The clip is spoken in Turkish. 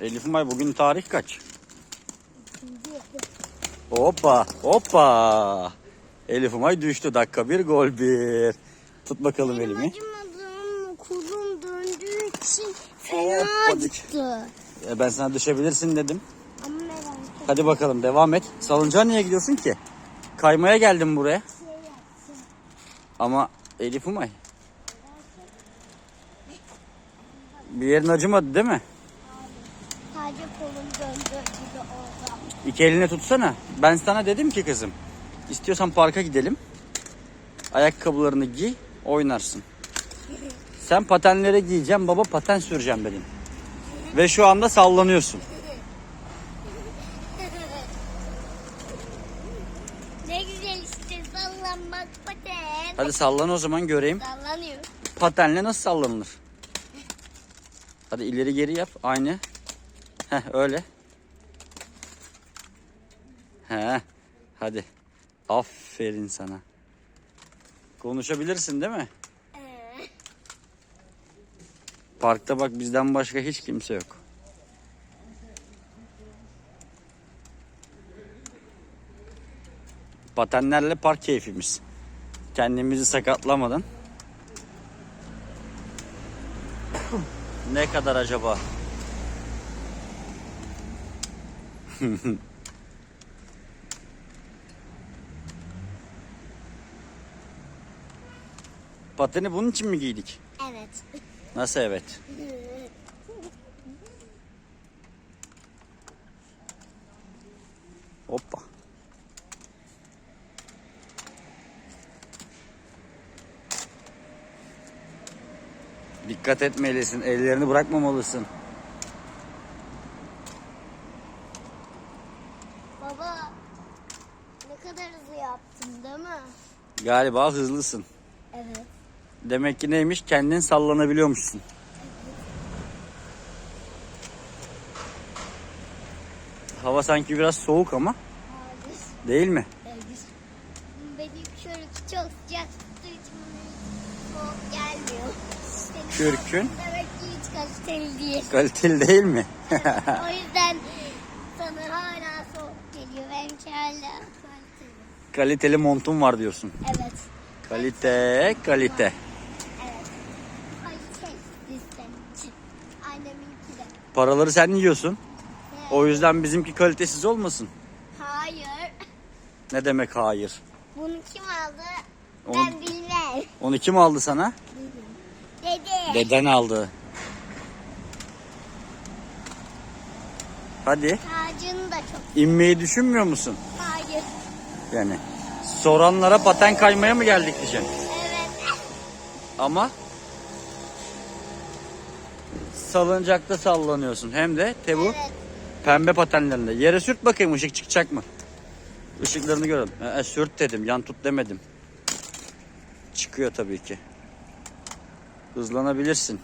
Elif May bugün tarih kaç? Hoppa hoppa. Elif May düştü dakika bir gol bir. Tut bakalım Benim elimi. acımadığım kolum döndüğü için Hoppa, fena dik. acıttı. E, Ben sana düşebilirsin dedim. Ama merak etme. Hadi bakalım devam et. Salıncağa niye gidiyorsun ki? Kaymaya geldim buraya. Ama Elif Umay. Bir yerin acımadı değil mi? Sadece kolum döndü gibi oldu. İki eline tutsana. Ben sana dedim ki kızım. İstiyorsan parka gidelim. Ayakkabılarını giy, oynarsın. Sen patenlere giyeceğim, baba paten süreceğim benim. Ve şu anda sallanıyorsun. Ne güzel işte sallanmak paten. Hadi sallan o zaman göreyim. Sallanıyor. Patenle nasıl sallanılır? Hadi ileri geri yap. Aynı. Heh öyle. Heh. Hadi. Aferin sana. Konuşabilirsin değil mi? Parkta bak bizden başka hiç kimse yok. Patenlerle park keyfimiz. Kendimizi sakatlamadan. ne kadar acaba? Pateni bunun için mi giydik? evet. Nasıl evet? Hoppa. Dikkat etmelisin. Ellerini bırakmamalısın. Baba ne kadar hızlı yaptın değil mi? Galiba hızlısın. Evet. Demek ki neymiş? Kendin sallanabiliyormuşsun. Hava sanki biraz soğuk ama Hayır. değil mi? Hayır. Benim şöyle çok sıcak tuttuğu için bana soğuk gelmiyor. Senin Kürkün Demek ki hiç kaliteli değil. kaliteli değil mi? o yüzden sana hala soğuk geliyor. Benimki hala kaliteli. montum var diyorsun. Evet. Kalite, kalite. Evet. Senin için. Anneminki de. Paraları sen yiyorsun. Evet. O yüzden bizimki kalitesiz olmasın. Hayır. Ne demek hayır? Bunu kim aldı? Onu- Ben bilmem. Onu kim aldı sana? Dede. Deden aldı. Hadi. Tacını da çok. inmeyi düşünmüyor musun? Yani soranlara paten kaymaya mı geldik diyeceğim. Evet. Ama salıncakta sallanıyorsun. Hem de tebu Evet. pembe patenlerinde. Yere sürt bakayım ışık çıkacak mı? Işıklarını görelim. Ee, sürt dedim. Yan tut demedim. Çıkıyor tabii ki. Hızlanabilirsin.